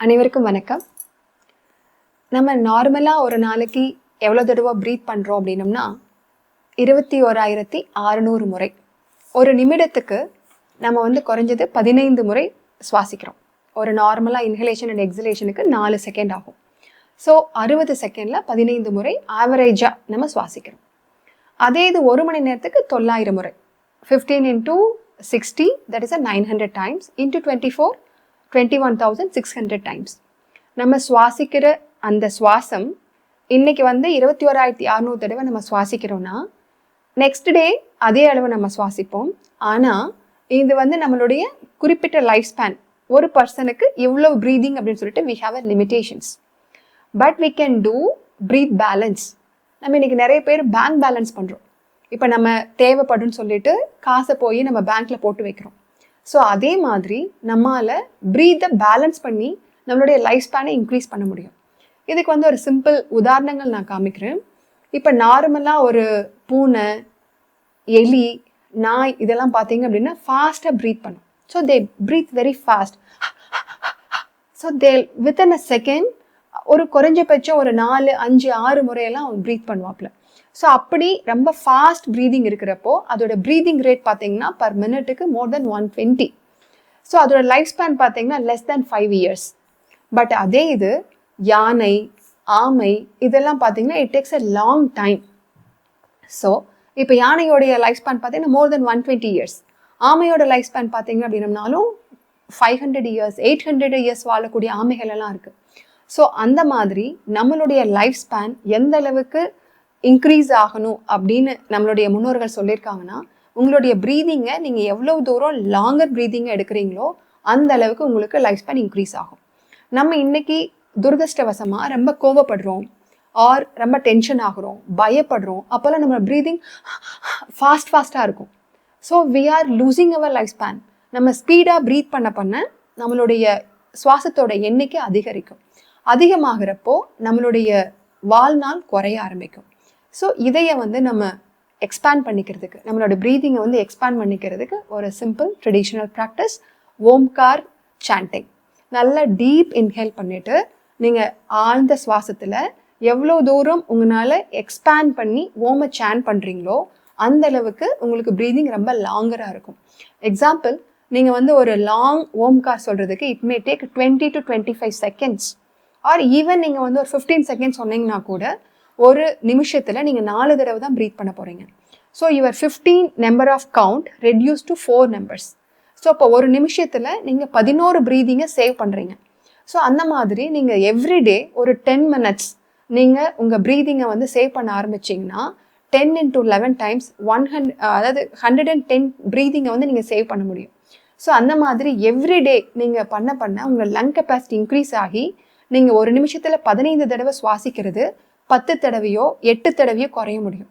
அனைவருக்கும் வணக்கம். நம்ம நார்மலாக ஒரு நாளைக்கு எவ்வளோ தடவை ப்ரீத் பண்ணுறோம் அப்படின்னம்னா இருபத்தி ஓராயிரத்தி அறுநூறு முறை. ஒரு நிமிடத்துக்கு நம்ம வந்து குறைஞ்சது பதினைந்து முறை சுவாசிக்கிறோம். ஒரு நார்மலாக இன்ஹலேஷன் அண்ட் எக்ஸலேஷனுக்கு நாலு செகண்ட் ஆகும். ஸோ அறுபது செகண்டில் பதினைந்து முறை ஆவரேஜாக நம்ம சுவாசிக்கிறோம். அதே இது ஒரு மணி நேரத்துக்கு தொள்ளாயிரம் முறை. Fifteen into sixty that is a nine hundred times into twenty four twenty one thousand six hundred times நம்ம சுவாசிக்கிற அந்த சுவாசம் இன்னைக்கு வந்து இருபத்தி ஓராயிரத்தி அறநூறு தடவை நம்ம சுவாசிக்கிறோன்னா நெக்ஸ்ட் டே அதே அளவு நம்ம சுவாசிப்போம். ஆனால் இது வந்து நம்மளுடைய குறிப்பிட்ட லைஃப் ஸ்பேன் ஒரு பர்சனுக்கு இவ்வளோ ப்ரீதிங் அப்படின்னு சொல்லிட்டு we have a limitations but we can do breath balance நம்ம இன்னைக்கு நிறைய பேர் பேங்க் பேலன்ஸ் பண்ணுறோம் இப்போ நம்ம தேவைப்படும்னு சொல்லிட்டு காசை போய் நம்ம பேங்க்கில் போட்டு வைக்கிறோம். ஸோ அதே மாதிரி நம்மால் ப்ரீத்தை பேலன்ஸ் பண்ணி நம்மளுடைய லைஃப் ஸ்பேனை இன்க்ரீஸ் பண்ண முடியும். இதுக்கு வந்து ஒரு சிம்பிள் உதாரணங்கள் நான் காமிக்கிறேன். இப்போ நார்மலாக ஒரு பூனை எலி நாய் இதெல்லாம் பார்த்தீங்க அப்படின்னா ஃபாஸ்ட்டாக ப்ரீத் பண்ணும். So they breathe very fast so they within a second ஒரு குறைஞ்சபட்சம் ஒரு நாலு அஞ்சு ஆறு முறையெல்லாம் அவன் ப்ரீத் பண்ணுவாப்ல ஸோ அப்படி ரொம்ப ஃபாஸ்ட் ப்ரீதிங் இருக்கிறப்போ அதோட ப்ரீதிங் ரேட் பார்த்தீங்கன்னா per மினிட்டுக்கு more than one twenty so அதோட லைஃப் ஸ்பேன் பார்த்தீங்கன்னா less than five years but அதே இது யானை ஆமை இதெல்லாம் பார்த்தீங்கன்னா it takes a long time so இப்போ யானையோடைய லைஃப் ஸ்பேன் பார்த்தீங்கன்னா more than one twenty years ஆமையோட life span பார்த்தீங்க அப்படின்னம்னாலும் five hundred years eight hundred years வாழக்கூடிய ஆமைகள் எல்லாம் இருக்குது ஸோ அந்த மாதிரி நம்மளுடைய லைஃப் ஸ்பேன் எந்த அளவுக்கு இன்க்ரீஸ் ஆகணும் அப்படின்னு நம்மளுடைய முன்னோர்கள் சொல்லியிருக்காங்கன்னா உங்களுடைய ப்ரீதிங்கை நீங்கள் எவ்வளோ தூரம் லாங்கர் ப்ரீதிங்கை எடுக்கிறீங்களோ அந்த அளவுக்கு உங்களுக்கு லைஃப் ஸ்பேன் இன்க்ரீஸ் ஆகும். நம்ம இன்னைக்கு துரதிருஷ்டவசமாக ரொம்ப கோவப்படுறோம் ஆர் ரொம்ப டென்ஷன் ஆகிறோம் பயப்படுறோம் அப்போல்லாம் நம்ம ப்ரீதிங் ஃபாஸ்ட் ஃபாஸ்ட்டாக இருக்கும். So we are losing our life span நம்ம ஸ்பீடாக ப்ரீத் பண்ண பண்ண நம்மளுடைய சுவாசத்தோட எண்ணிக்கை அதிகரிக்கும். அதிகமாகிறப்போ நம்மளுடைய வாழ்நாள் குறைய ஆரம்பிக்கும். ஸோ இதையை வந்து நம்ம எக்ஸ்பேண்ட் பண்ணிக்கிறதுக்கு நம்மளோட ப்ரீதிங்கை வந்து எக்ஸ்பேண்ட் பண்ணிக்கிறதுக்கு ஒரு simple traditional practice Omkar chanting நல்லா டீப் இன்ஹேல் பண்ணிவிட்டு நீங்கள் ஆழ்ந்த சுவாசத்தில் எவ்வளோ தூரம் உங்களால் எக்ஸ்பேண்ட் பண்ணி ஓமை சேன் பண்ணுறீங்களோ அந்த அளவுக்கு உங்களுக்கு ப்ரீதிங் ரொம்ப லாங்கராக இருக்கும். எக்ஸாம்பிள் நீங்கள் வந்து ஒரு லாங் ஓம்கார் சொல்கிறதுக்கு it may take twenty to twenty five seconds or even நீங்கள் வந்து ஒரு ஃபிஃப்டீன் செகண்ட்ஸ் சொன்னீங்கன்னா கூட ஒரு நிமிஷத்தில் நீங்கள் நாலு தடவை தான் ப்ரீத் பண்ண போகிறீங்க so your fifteen number of count reduce to four numbers so இப்போ ஒரு நிமிஷத்தில் நீங்கள் பதினோரு ப்ரீதிங்கை சேவ் பண்ணுறீங்க ஸோ அந்த மாதிரி நீங்கள் எவ்ரிடே ஒரு டென் மினிட்ஸ் நீங்கள் உங்கள் ப்ரீதிங்கை வந்து சேவ் பண்ண ஆரம்பிச்சிங்கன்னா ten into eleven times one hundred அதாவது ஹண்ட்ரட் அண்ட் டென் ப்ரீதிங்கை வந்து நீங்கள் சேவ் பண்ண முடியும். ஸோ அந்த மாதிரி எவ்ரிடே நீங்கள் பண்ண பண்ண உங்கள் லங் கெப்பாசிட்டி இன்க்ரீஸ் ஆகி நீங்கள் ஒரு நிமிஷத்தில் பதினைந்து தடவை சுவாசிக்கிறது பத்து தடவையோ எட்டு தடவையோ குறைய முடியும்.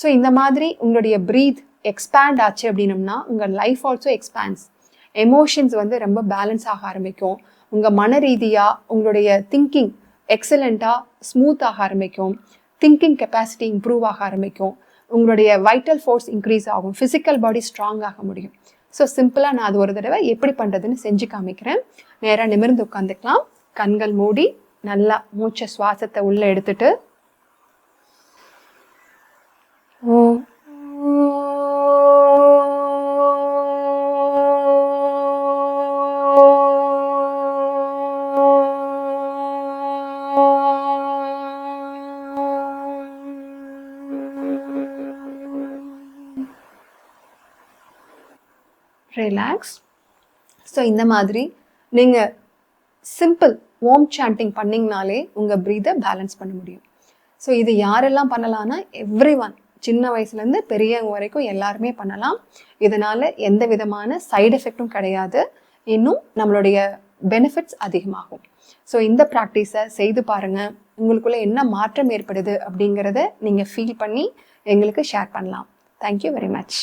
ஸோ இந்த மாதிரி உங்களுடைய ப்ரீத் எக்ஸ்பேண்ட் ஆச்சு அப்படின்னம்னா உங்கள் லைஃப் ஆல்சோ எக்ஸ்பேண்ட்ஸ் எமோஷன்ஸ் வந்து ரொம்ப பேலன்ஸ் ஆக ஆரம்பிக்கும். உங்கள் மன ரீதியாக உங்களுடைய திங்கிங் எக்ஸலண்ட்டாக ஸ்மூத் ஆக ஆரம்பிக்கும். திங்கிங் கெப்பாசிட்டி இம்ப்ரூவ் ஆக ஆரம்பிக்கும். உங்களுடைய வைட்டல் ஃபோர்ஸ் இன்க்ரீஸ் ஆகும். ஃபிசிக்கல் பாடி ஸ்ட்ராங் ஆக முடியும். ஸோ சிம்பிளாக நான் அது ஒரு தடவை எப்படி பண்ணுறதுன்னு செஞ்சு காமிக்கிறேன். நேராக நிமிர்ந்து உட்காந்துக்கலாம் கண்கள் மூடி நல்லா மூச்சை சுவாசத்தை உள்ளே எடுத்துட்டு ரிலாக்ஸ் ஸோ இந்த மாதிரி நீங்கள் சிம்பிள் ஓம் சாண்டிங் பண்ணிங்கனாலே உங்கள் ப்ரீதை பேலன்ஸ் பண்ண முடியும். ஸோ இது யாரெல்லாம் பண்ணலான்னா எவ்ரி ஒன் சின்ன வயசுலேருந்து பெரியவங்க வரைக்கும் எல்லாருமே பண்ணலாம். இதனால் எந்த விதமான சைடு எஃபெக்டும் கிடையாது. இன்னும் நம்மளுடைய பெனிஃபிட்ஸ் அதிகமாகும். ஸோ இந்த ப்ராக்டிஸை செய்து பாருங்கள் உங்களுக்குள்ளே என்ன மாற்றம் ஏற்படுது அப்படிங்கிறத நீங்கள் ஃபீல் பண்ணி எங்களுக்கு ஷேர் பண்ணலாம். Thank you very much